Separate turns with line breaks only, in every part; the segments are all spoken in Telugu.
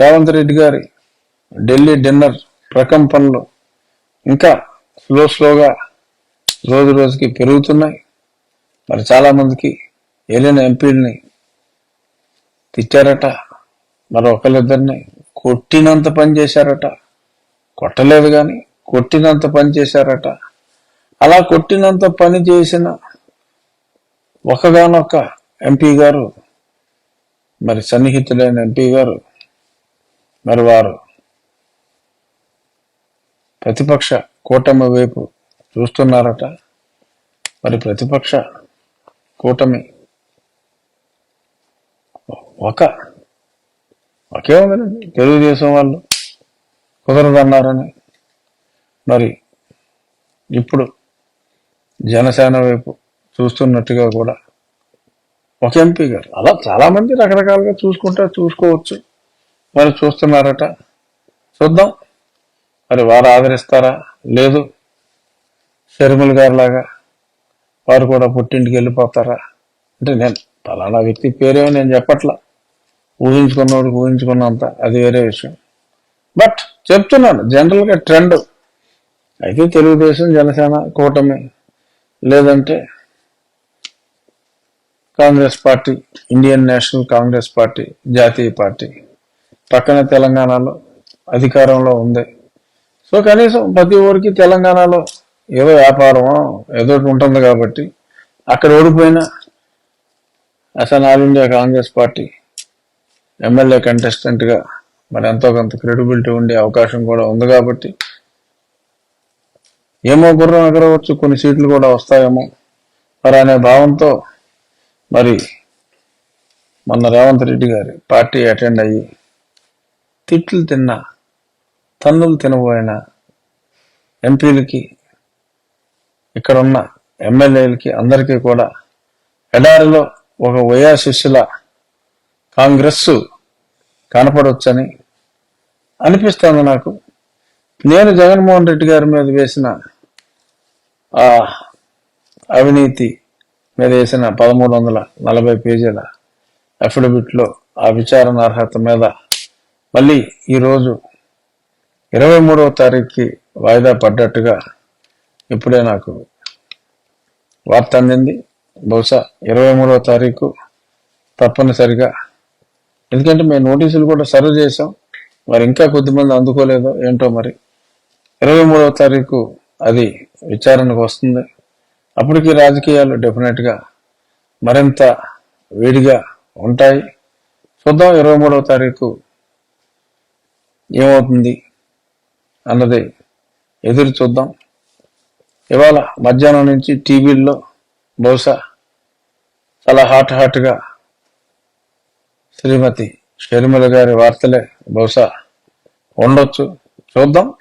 రేవంత్ రెడ్డి గారి ఢిల్లీ డిన్నర్ ప్రకంపనలు ఇంకా స్లో స్లోగా రోజు రోజుకి పెరుగుతున్నాయి. మరి చాలామందికి ఏలిన ఎంపీలని తిట్టారట. మరి ఒకరిద్దరిని కొట్టినంత పని చేశారట. కొట్టలేదు కానీ కొట్టినంత పని చేశారట. అలా కొట్టినంత పని చేసిన ఒకగానొక్క ఎంపీ గారు మరి సన్నిహితులైన ఎంపీ గారు మరి వారు ప్రతిపక్ష కూటమి వైపు చూస్తున్నారట. మరి ప్రతిపక్ష కూటమి ఒక ఒకే ఉందండి తెలుగుదేశం వాళ్ళు కుదరదన్నారని. మరి ఇప్పుడు జనసేన వైపు చూస్తున్నట్టుగా కూడా ఒక ఎంపీ గారు. అలా చాలామంది రకరకాలుగా చూసుకుంటా చూసుకోవచ్చు. మరి చూస్తున్నారట. చూద్దాం. మరి వారు ఆదరిస్తారా? లేదు. షర్మిల్ గారు లాగా వారు కూడా పుట్టింటికి వెళ్ళిపోతారా? అంటే నేను ఫలానా వ్యక్తి పేరేమో నేను చెప్పట్లా. ఊహించుకున్నవాడికి ఊహించుకున్నంత. అది వేరే విషయం. బట్ చెప్తున్నాను జనరల్గా ట్రెండ్. అయితే తెలుగుదేశం జనసేన కూటమి లేదంటే Congress party Indian National Congress party జాతీయ పార్టీ. పక్కన తెలంగాణలో అధికారంలో ఉంది. సో కనీసం ప్రతి ఊరికి తెలంగాణలో ఏదో వ్యాపారమో ఏదో ఉంటుంది కాబట్టి అక్కడ ఓడిపోయినా అసలు all India Congress party MLA కంటెస్టెంట్గా మరి ఎంతో కొంత క్రెడిబిలిటీ ఉండే అవకాశం కూడా ఉంది కాబట్టి ఏమో గుర్రం ఎగరవచ్చు కొన్ని సీట్లు కూడా వస్తాయేమో మరి అనే భావంతో మరి మొన్న రేవంత్ రెడ్డి గారి పార్టీ అటెండ్ అయ్యి తిట్లు తిన్నా తన్నులు తినబోయిన ఎంపీలకి ఇక్కడ ఉన్న ఎమ్మెల్యేలకి అందరికీ కూడా ఎడారిలో ఒక వయా శిష్యుల కాంగ్రెస్ కనపడవచ్చని అనిపిస్తుంది నాకు. నేను జగన్మోహన్ రెడ్డి గారి మీద వేసిన ఆ అవినీతి మీద వేసిన పదమూడు వందల నలభై పేజీల అఫిడవిట్లో ఆ విచారణ అర్హత మీద మళ్ళీ ఈరోజు ఇరవై మూడవ తారీఖుకి వాయిదా పడ్డట్టుగా ఇప్పుడే నాకు వార్త అందింది. బహుశా ఇరవై మూడవ తారీఖు తప్పనిసరిగా. ఎందుకంటే మేము నోటీసులు కూడా సర్వ్ చేసాం మరి ఇంకా కొద్దిమంది అందుకోలేదో ఏంటో మరి. ఇరవై మూడవ తారీఖు అది విచారణకు వస్తుంది. అప్పటికి రాజకీయాలు డెఫినెట్గా మరింత వేడిగా ఉంటాయి. చూద్దాం ఇరవై మూడవ తారీఖు ఏమవుతుంది? అన్నది ఎదురు చూద్దాం. ఇవాళ మధ్యాహ్నం నుంచి టీవీల్లో బహుశా చాలా హాట్ హాట్గా శ్రీమతి షర్మిల గారి వార్తలే బహుశా ఉండొచ్చు. చూద్దాం.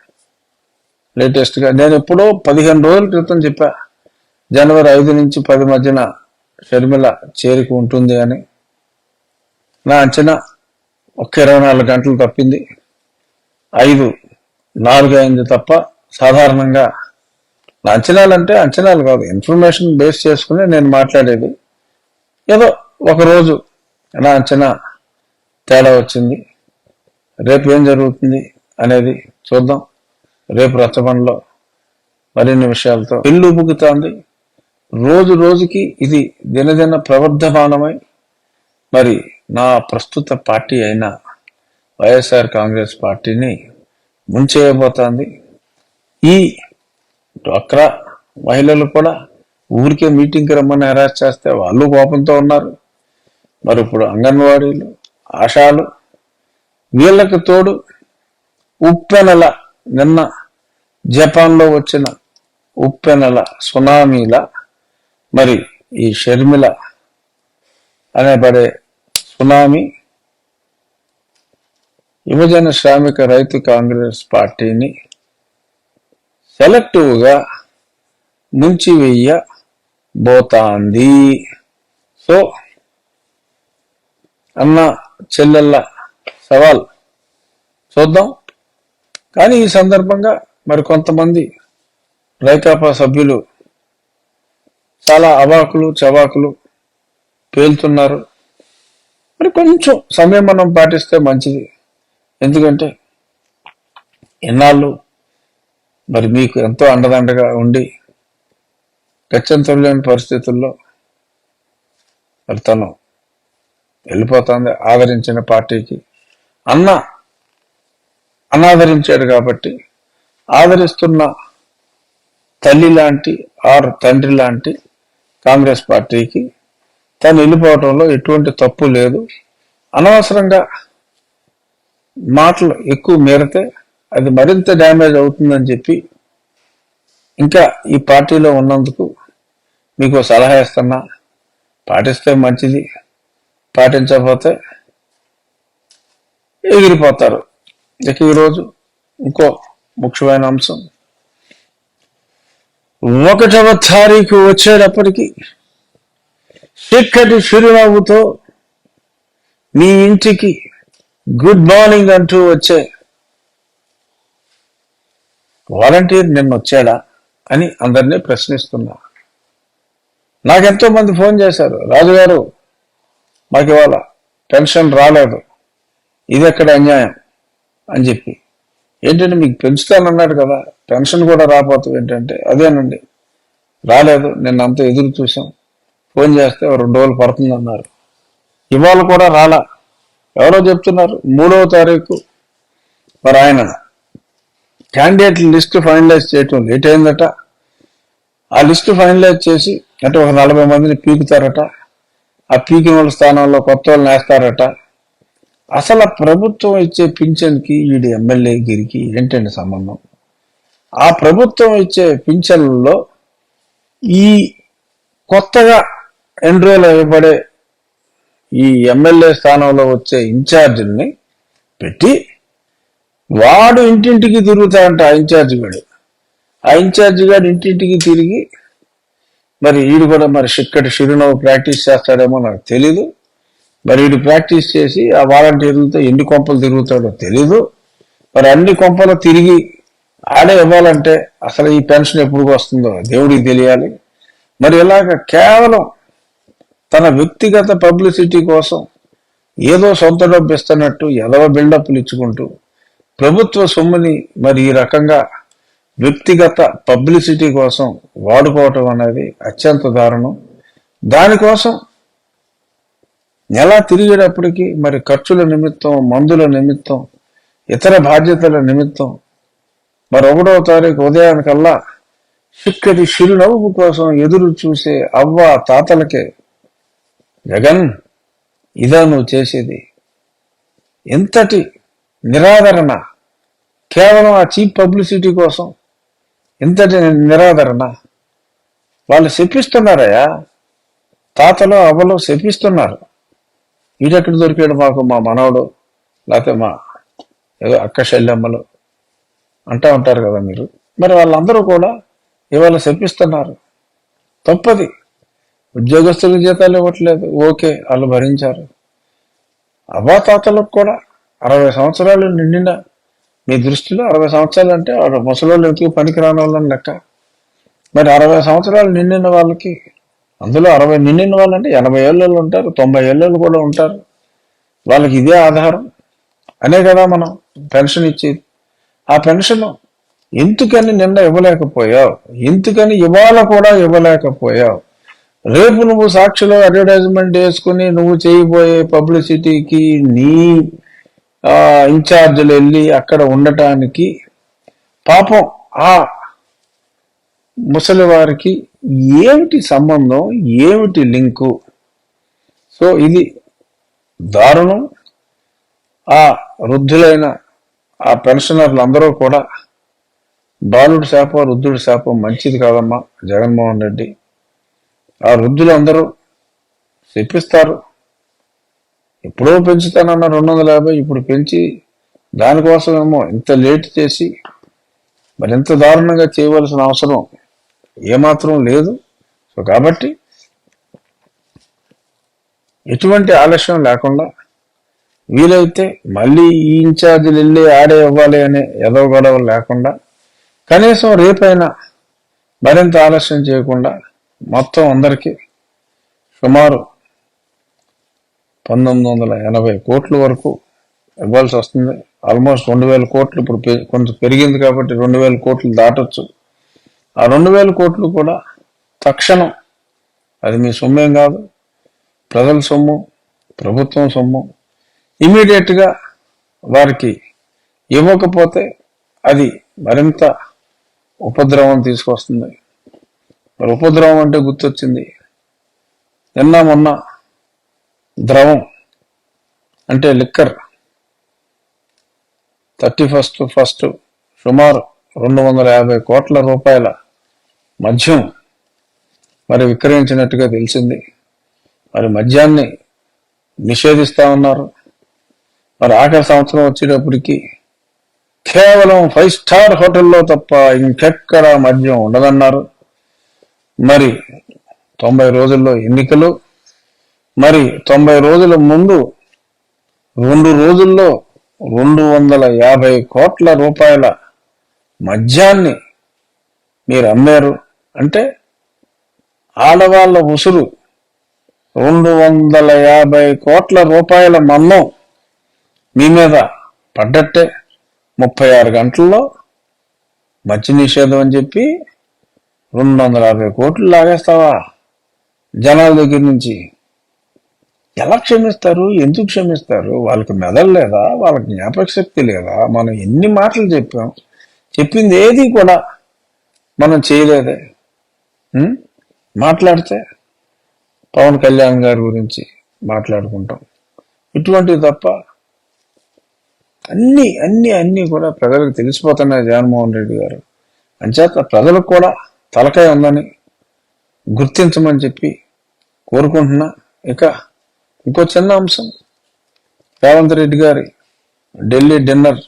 లేటెస్ట్గా నేను ఎప్పుడో పదిహేను రోజుల క్రితం చెప్పా జనవరి ఐదు నుంచి పది మధ్యన షర్మిల చేరిక ఉంటుంది అని. నా అంచనా ఒక ఇరవై నాలుగు గంటలు తప్పింది. ఐదు నాలుగు అయింది తప్ప సాధారణంగా నా అంచనాలు అంటే అంచనాలు కాదు. ఇన్ఫర్మేషన్ బేస్ చేసుకుని నేను మాట్లాడేది. ఏదో ఒకరోజు నా అంచనా తేడా వచ్చింది. రేపు ఏం జరుగుతుంది అనేది చూద్దాం. రేపు రచ్చబండలో మరిన్ని విషయాలతో ఇల్లు ఉబుకుతోంది. రోజు రోజుకి ఇది దినదిన ప్రవర్ధమానమై మరి నా ప్రస్తుత పార్టీ అయిన వైఎస్ఆర్ కాంగ్రెస్ పార్టీని ముంచేయబోతోంది. ఈ డ్వాక్రా మహిళలు కూడా ఊరికే మీటింగ్కి రమ్మని హెరాస్ చేస్తే వాళ్ళు కోపంతో ఉన్నారు. మరి ఇప్పుడు అంగన్వాడీలు ఆశాలు వీళ్ళకి తోడు ఉప్పెనల నిన్న జపాన్లో వచ్చిన ఉప్పెనల సునామీల మరి ఈ షర్మిల అనే పడే సునామీ యువజన శ్రామిక రైతు కాంగ్రెస్ పార్టీని సెలెక్టివ్గా ముంచివేయబోతాంది సో అన్న చెల్లెళ్ళ సవాల్ చూద్దాం. కానీ ఈ సందర్భంగా మరి కొంతమంది రైకాపా సభ్యులు చాలా అవాకులు చవాకులు పేలుతున్నారు. మరి కొంచెం సంయమనం పాటిస్తే మంచిది. ఎందుకంటే ఇన్నాళ్ళు మరి మీకు ఎంతో అండదండగా ఉండి గచ్చంతరులేని పరిస్థితుల్లో మరి తను వెళ్ళిపోతుంది ఆదరించిన పార్టీకి. అన్న అనాదరించాడు కాబట్టి ఆదరిస్తున్న తల్లి లాంటి ఆర్ తండ్రి లాంటి కాంగ్రెస్ పార్టీకి తను వెళ్ళిపోవడంలో ఎటువంటి తప్పు లేదు. అనవసరంగా మాటలు ఎక్కువ మేరితే అది మరింత డ్యామేజ్ అవుతుందని చెప్పి ఇంకా ఈ పార్టీలో ఉన్నందుకు మీకు సలహా ఇస్తున్నా. పాటిస్తే మంచిది. పాటించకపోతే ఎగిరిపోతారు. ఇక ఈరోజు ఇంకో ముఖ్యమైన అంశం. ఒకటవ తారీఖు వచ్చేటప్పటికి చిక్కటి చిరునవ్వుతో మీ ఇంటికి గుడ్ మార్నింగ్ అంటూ వచ్చే వాలంటీర్ నిన్న వచ్చాడా అని అందరినీ ప్రశ్నిస్తున్నా. నాకెంతో మంది ఫోన్ చేశారు. రాజుగారు మాకు ఇవాళ పెన్షన్ రాలేదు. ఇది ఎక్కడ అన్యాయం అని చెప్పి. ఏంటంటే మీకు పెంచుతానన్నాడు కదా పెన్షన్ కూడా రాపోతుంది ఏంటంటే అదేనండి. రాలేదు నిన్నంతా ఎదురు చూసాం. ఫోన్ చేస్తే రెండు రోజులు పడుతుంది అన్నారు ఇవాళ కూడా రాలా. ఎవరో చెప్తున్నారు? మూడవ తారీఖు. మరి ఆయన క్యాండిడేట్ లిస్ట్ ఫైనలైజ్ చేయటం లేట్ అయిందట. ఆ లిస్ట్ ఫైనలైజ్ చేసి అంటే ఒక నలభై మందిని పీకుతారట. ఆ పీకిన వాళ్ళ స్థానంలో కొత్త వాళ్ళని వేస్తారట. అసలు ప్రభుత్వం ఇచ్చే పింఛన్కి వీడి ఎమ్మెల్యే గిరికి ఏంటండి సంబంధం? ఆ ప్రభుత్వం ఇచ్చే పింఛన్లలో ఈ కొత్తగా ఎన్రోల్ అయ్యబడే ఈ ఎమ్మెల్యే స్థానంలో వచ్చే ఇన్ఛార్జిని పెట్టి వాడు ఇంటింటికి తిరుగుతాడంట ఆ ఇన్ఛార్జి గాడు. ఆ ఇన్ఛార్జి గాడు ఇంటింటికి తిరిగి మరి వీడు కూడా మరి చిక్కటి చిరునవ్వు ప్రాక్టీస్ చేస్తాడేమో నాకు తెలీదు. మరి వీడు ప్రాక్టీస్ చేసి ఆ వాలంటీర్లతో ఎన్ని కొంపలు తిరుగుతాడో తెలీదు. మరి అన్ని కొంపలు తిరిగి ఆడే ఇవ్వాలంటే అసలు ఈ పెన్షన్ ఎప్పుడు వస్తుందో దేవుడికి తెలియాలి. మరి ఇలాగ కేవలం తన వ్యక్తిగత పబ్లిసిటీ కోసం ఏదో సొంత డబ్బు ఇస్తున్నట్టు ఎదవ బిల్డప్లు ఇచ్చుకుంటూ ప్రభుత్వ సొమ్ముని మరి ఈ రకంగా వ్యక్తిగత పబ్లిసిటీ కోసం వాడుకోవటం అనేది అత్యంత దారుణం. దానికోసం నెల తిరిగేటప్పటికి మరి ఖర్చుల నిమిత్తం మందుల నిమిత్తం ఇతర బాధ్యతల నిమిత్తం మరి ఒకటవ తారీఖు ఉదయానికల్లా చిక్కటి చిరునవ్వు కోసం ఎదురు చూసే అవ్వ తాతలకే జగన్ ఇదా నువ్వు చేసేది. ఎంతటి నిరాదరణ కేవలం ఆ చీప్ పబ్లిసిటీ కోసం ఇంతటి నిరాదరణ. వాళ్ళు శపిస్తున్నారయ్యా. తాతలు అవ్వలు శపిస్తున్నారు. వీడెక్కడ దొరికాడు మాకు మా మనవడు లేకపోతే మా ఏదో అక్క శల్యమ్మలు అంటా ఉంటారు కదా మీరు. మరి వాళ్ళందరూ కూడా ఇవాళ శపిస్తున్నారు. తప్పది. ఉద్యోగస్తులకు జీతాలు ఇవ్వట్లేదు. ఓకే వాళ్ళు భరించారు. అవ్వాతాతలకు కూడా అరవై సంవత్సరాలు నిండిన మీ దృష్టిలో అరవై సంవత్సరాలు అంటే వాడు ముసలోళ్ళు ఎందుకు పనికిరాని వాళ్ళని లెక్క? మరి అరవై సంవత్సరాలు నిండిన వాళ్ళకి అందులో అరవై నిండిన వాళ్ళంటే ఎనభై ఏళ్ళు ఉంటారు తొంభై ఏళ్ళు కూడా ఉంటారు. వాళ్ళకి ఇదే ఆధారం. అనే కదా మనం పెన్షన్ ఇచ్చేది. ఆ పెన్షన్ ఎందుకని నిన్న ఇవ్వలేకపోయావు? ఎందుకని ఇవాళ కూడా ఇవ్వలేకపోయావు? రేపు నువ్వు సాక్షిలో అడ్వర్టైజ్మెంట్ వేసుకుని నువ్వు చేయబోయే పబ్లిసిటీకి నీ ఆ, ఇన్ఛార్జీలు వెళ్ళి అక్కడ ఉండటానికి పాపం ఆ ముసలి వారికి ఏమిటి సంబంధం ఏమిటి లింకు? సో ఇది దారుణం. ఆ వృద్ధులైన ఆ పెన్షనర్లు అందరూ కూడా బాలుడి శాప వృద్ధుడి శాపం మంచిది కాదమ్మా జగన్మోహన్ రెడ్డి. ఆ వృద్ధులు అందరూ చెప్పిస్తారు ఎప్పుడో పెంచుతానన్న రెండు వందల యాభై ఇప్పుడు పెంచి దానికోసమేమో ఇంత లేట్ చేసి మరింత దారుణంగా చేయవలసిన అవసరం ఏమాత్రం లేదు. సో కాబట్టి ఎటువంటి ఆలస్యం లేకుండా వీలైతే మళ్ళీ ఈ ఇన్ఛార్జీలు వెళ్ళి ఆడే ఇవ్వాలి అనే ఎదవ గొడవ లేకుండా కనీసం రేపైనా మరింత ఆలస్యం చేయకుండా మొత్తం అందరికీ సుమారు పంతొమ్మిది వందల ఎనభై కోట్ల వరకు ఇవ్వాల్సి వస్తుంది. ఆల్మోస్ట్ రెండు వేల కోట్లు ఇప్పుడు పె- కొంత పెరిగింది కాబట్టి రెండు వేల కోట్లు దాటొచ్చు. ఆ రెండు వేల కోట్లు కూడా తక్షణం అది మీ సొమ్మేం కాదు. ప్రజల సొమ్ము ప్రభుత్వం సొమ్ము. ఇమీడియట్గా వారికి ఇవ్వకపోతే అది మరింత ఉపద్రవం తీసుకొస్తుంది. మరి ఉపద్రవం అంటే గుర్తొచ్చింది. నిన్న మొన్న ద్రవం అంటే లిక్కర్. థర్టీ ఫస్ట్ ఫస్ట్ సుమారు రెండు వందల యాభై కోట్ల రూపాయల మద్యం మరి విక్రయించినట్టుగా తెలిసింది. మరి మద్యాన్ని నిషేధిస్తా ఉన్నారు మరి ఆఖరి సంవత్సరం వచ్చేటప్పటికి కేవలం ఫైవ్ స్టార్ హోటల్లో తప్ప ఇంకెక్కడ మద్యం ఉండదన్నారు. మరి తొంభై రోజుల్లో ఎన్నికలు మరి తొంభై రోజుల ముందు రెండు రోజుల్లో రెండు వందల యాభై కోట్ల రూపాయల మద్యాన్ని మీరు అమ్మారు. అంటే ఆడవాళ్ళ ఉసురు రెండు వందల యాభై కోట్ల రూపాయల మన్నం మీ మీద పడ్డట్టే. ముప్పై ఆరు గంటల్లో మద్య నిషేధం అని చెప్పి రెండు వందల యాభై కోట్లు లాగేస్తావా? జనాల దగ్గర నుంచి. ఎలా క్షమిస్తారు? ఎందుకు క్షమిస్తారు? వాళ్ళకి మెదడు లేదా? వాళ్ళకి జ్ఞాపక శక్తి లేదా? మనం ఎన్ని మాటలు చెప్పాం? చెప్పింది ఏది కూడా మనం చేయలేదే. మాట్లాడితే పవన్ కళ్యాణ్ గారి గురించి మాట్లాడుకుంటాం. ఇటువంటివి తప్ప అన్ని అన్ని అన్ని కూడా ప్రజలకు తెలిసిపోతున్నాయి జగన్మోహన్ రెడ్డి గారు. అంచేత ప్రజలకు కూడా తలకాయ ఉందని గుర్తించమని చెప్పి కోరుకుంటున్నా. ఇక ఇంకో చిన్న అంశం. రేవంత్ రెడ్డి గారి ఢిల్లీ డిన్నర్.